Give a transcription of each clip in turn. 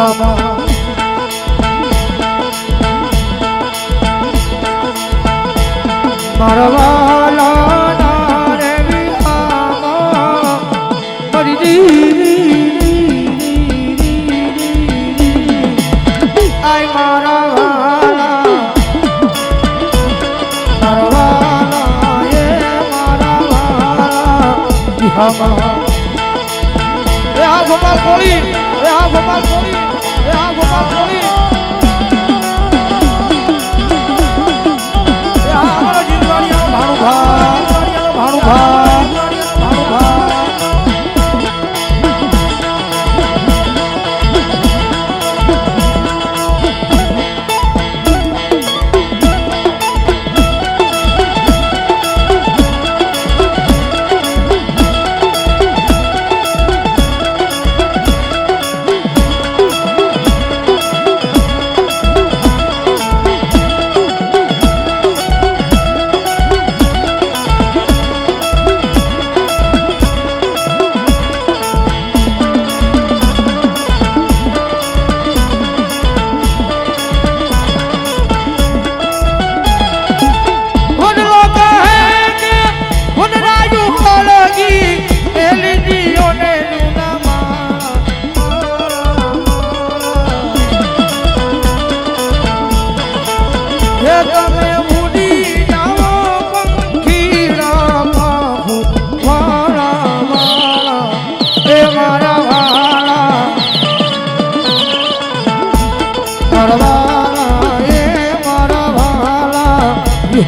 વિહામાં મારા વાલા ના રે વિહામાં મારી દીદી આય મારા વાલા મારા વાલા એ મારા વાલા વિહામાં એ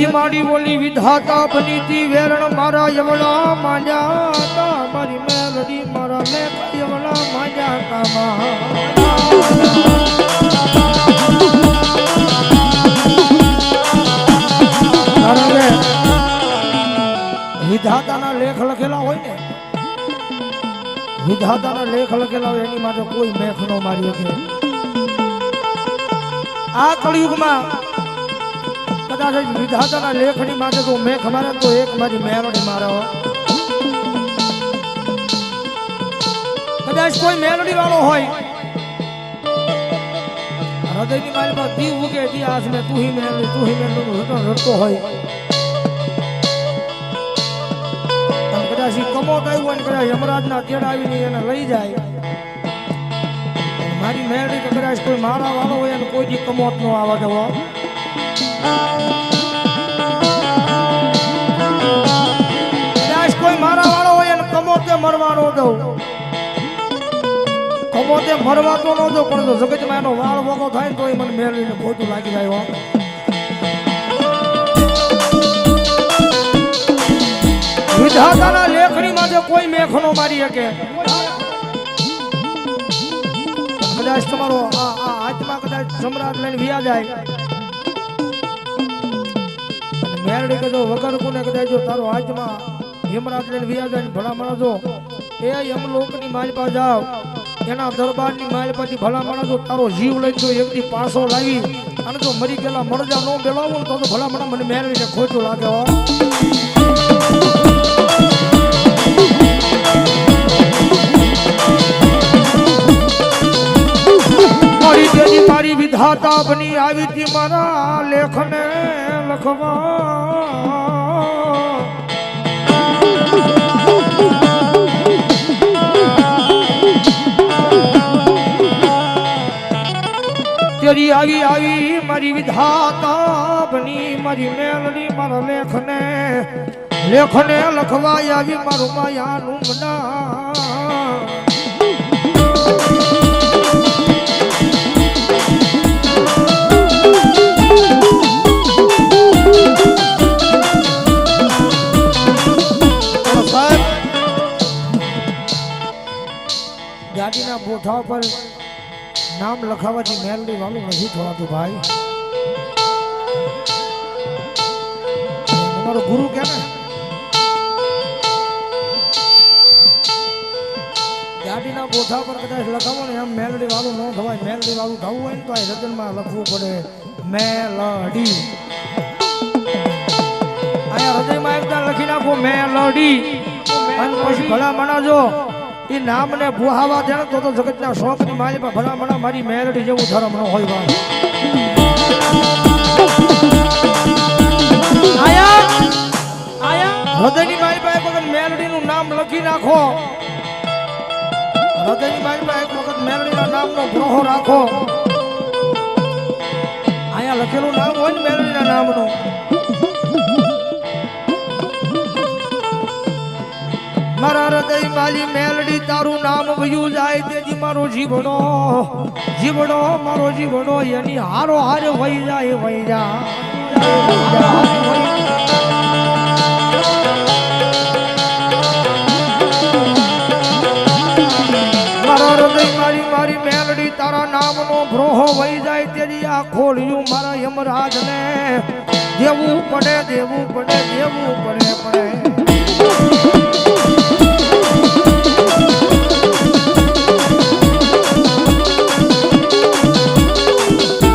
જેથી મારી બોલી વિધાતા બનીતી વેરણ મારા યમલા માંજા તા મારી મેલડી મારા મે યમલા માંજા તા મા વિધાતાના લેખ લખેલા હોય ને, વિધાતાના લેખ લખેલા હોય એની માટે કોઈ મેખ નો મારી શકે આ કળિયુગમાં કદાચ જ વિધાતાના લેખની માટે તો મેં ખમારે તો એક મારી મેલોડી મારો. કદાચ કોઈ મેલોડી વાળો હોય, હૃદયની પાસે દીવ ઉગે દી આજ મેં તું હી મેલોડી તું હી મેલોડી રટતો રટતો હોય. કદાચ એ કમોત આવ્યું હોય કદાચ યમરાજના તેડા આવીને એને લઈ જાય. મારી મેળવી તો કદાચ કોઈ મારા વાળો હોય અને કોઈ દી કમોત નો આવા દેવો કદાચ કોઈ મારા વાળો હોય અને કમોતે મરવાનો દઉં. કમોતે મરવા તો ન દઉં, પણ જો એનો વાળ વગો થાય તો એ મને મેળવીને લાગી જાય વિધાતાના લેખની માટે કોઈ મેખ નો મારી શકે, કદાચ તમારો આ હાથમાં કદાચ સમ્રાટ લઈને વ્યા જાય મેરડી કજો વગર કોને કદાચ તારો હાથમાં હિમરાજ લઈને વિયા જાય ભલા માણસો એ યમલોકની માલ પાસે જાવ એના દરબારની માલ પાછી ભલા માણસો તારો જીવ લઈ જો એકથી પાસો લાવી. અને જો મરી ગયેલા મરજા નો બેલાવો તો ભલા માણસ મને મેળવીને ખોટું લાગે હો વિધાતા બની આવી હતી મારા લેખને લખવા. તેરી આવી આવી મારી વિધાતા બની મારી મેલડી મારા લેખને. લેખને લખવા આવી મારું માયાનું મના ગાડીના બોઠા પર નામ લખાવવાથી મેલડી વાળું નથી થવાતું ભાઈ. તમારો ગુરુ કે ને? ગાડીના બોઠા પર કદાચ લખાવો ને એમ મેલડી વાળું ન થવાય. મેલડી વાળું થવું હોય ને તો આ રજનમાં લખવું પડે. મેલડી. અહીંયા હૃદયમાં એકદમ લખી નાખો, મેલડી. અને પછી ભલા મણાજો. એ નામને ભુહાવા દે તો તો જગતના શોખની મારી પર ભણા ભણા મારી મેરડી જેવું ધર્મ ન હોય હૃદયની મારી પાસે એક વખત મેલડીનું નામ લખી નાખો. હૃદયની મારી પાસે એક વખત મેલડીના નામનો ગ્રહો રાખો. અહીંયા લખેલું નામ હોય ને મેલડીના નામનું. મારા હૃદય માલી તારું નામ વયું જાય તેથી મારો જીવડો. જીવડો મારો જીવડો, એની હારો હાર વહી જાય વહી મારી મેલડી, તારા નામનો ભ્રોહો વહી જાય તેથી આ મારા યમરાજને. દેવું પડે દેવું પડે દેવું પડે પડે.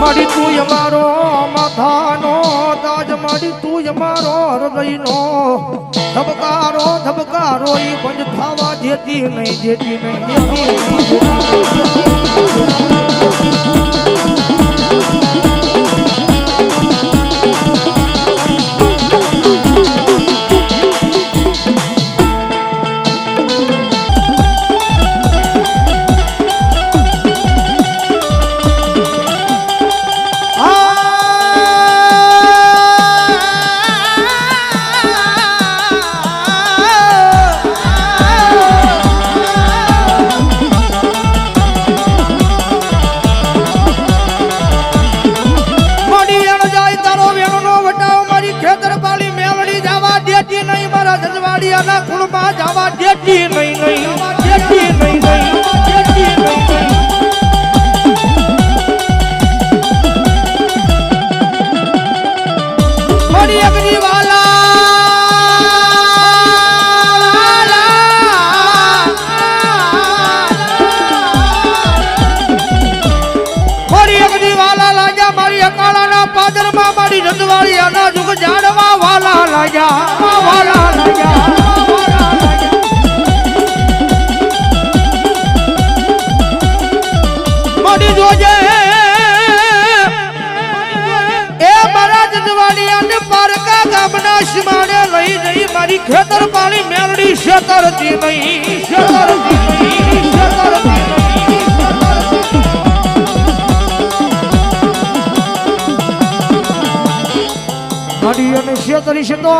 મારી તું અમારો માથાનો તાજ મારી તું અમારો હૃદયનો ધબકારો ધબકારો એ બંધ થવા દેતી નહીં દેતી નહીં. મારી ખેતર પાણી મેળડી શેતરતી નહીં નહીં મારી અને શેતરી છે તો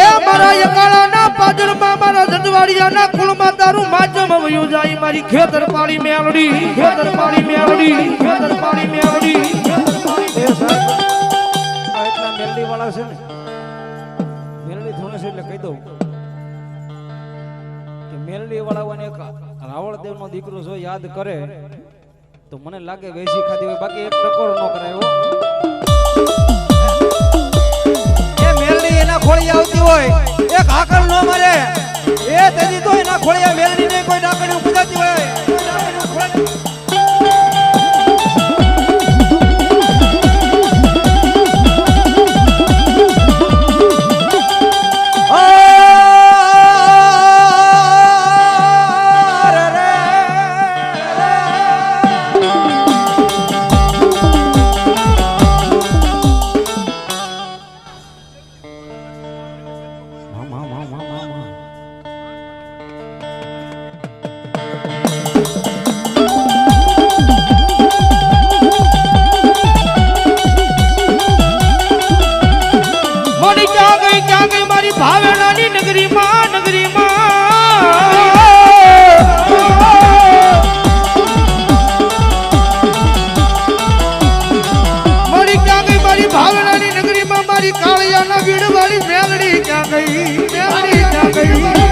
એ મારા યકાળાના પાદરમાં મારા જજવાડિયાના કુળમાં તારું માધ્યમ વયું જાય. મારી ખેતર પાડી મેળડી ખેતર પાડી મેળડી ખેતર પાડી મેળડી. વાળા છે ને? મેલડી ધોણે છે એટલે કહી દઉં કે મેલડી વાળા એક રાવળદેવ નો દીકરો જો યાદ કરે, તો મને લાગે વેસી ખાધી હોય. બાકી એક ટકોર નો કરાયો એ મેલડી એના ખોળી આવતી હોય, એક હાકલ નો મારે. એ તેજી તો એના ખોળિયા મેલડી ને કોઈ નગરીમાં નગરીમાં. મારી ક્યાં ગઈ? મારી ભાવનાની નગરીમાં મારી કાળિયાના વીડવાળી મેલડી ક્યાં ગઈ? મેલડી ક્યાં ગઈ?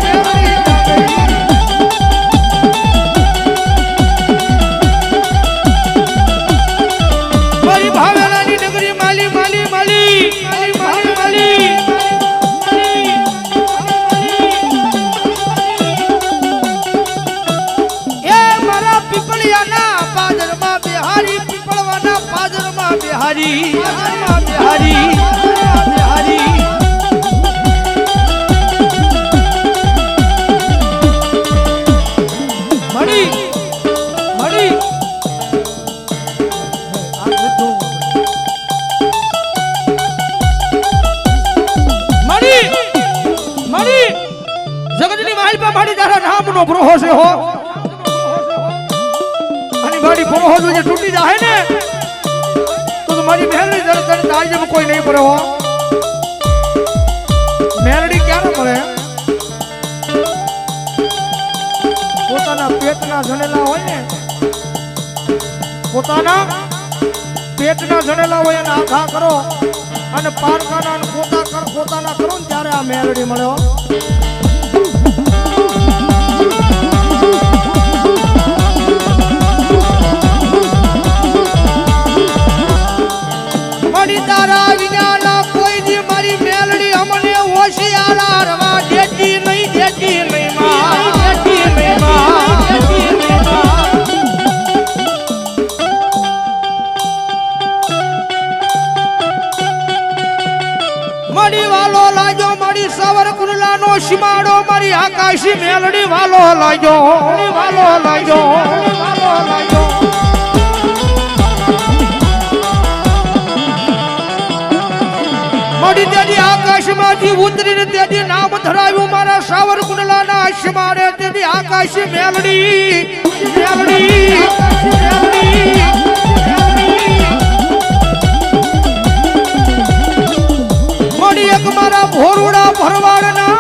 નામનો ભરોહો છે હો અને મારી ભરોહો જો તૂટી જાય ને જેમ કોઈ નહીં પડે હો મેલડી ક્યારે મળે? પોતાના પેટના જણેલા હોય ને, પોતાના પેટના જણેલા હોય અને આખા કરો અને પારકાના પોતા પોતાના કરો ને ત્યારે આ મેલડી મળી આકાશી મેલડી વાલો લાગ્યો વાલો લાગ્યો વાલો લાજો મળી તેની આકાશમાંથી ઉતરીને તેની નામ ધરાવ્યું મારા સાવર કુંડલાના આશમાડે તેની આકાશ મેલડી મેલડી મેલડી. એક મારા ભોરુડા ભરવાડના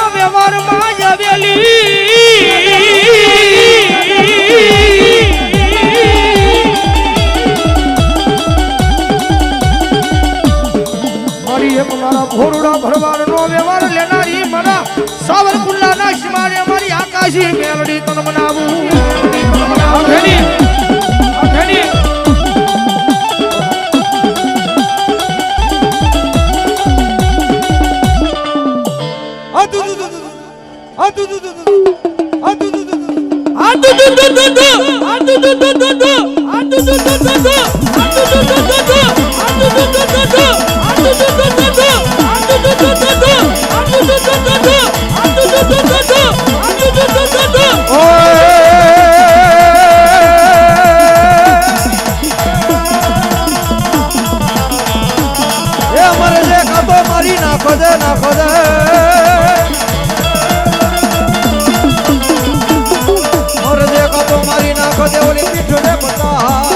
సోదరుకుల్లానా శిమాలయ మరి ఆకాశీ మేలడి కొనమనావు ధని ధని అటు મરે છે કાતો મારી નાખો દે નાખો દે મરે છે કાતો મારી નાખો દે ઓલી પીઠું ને બતા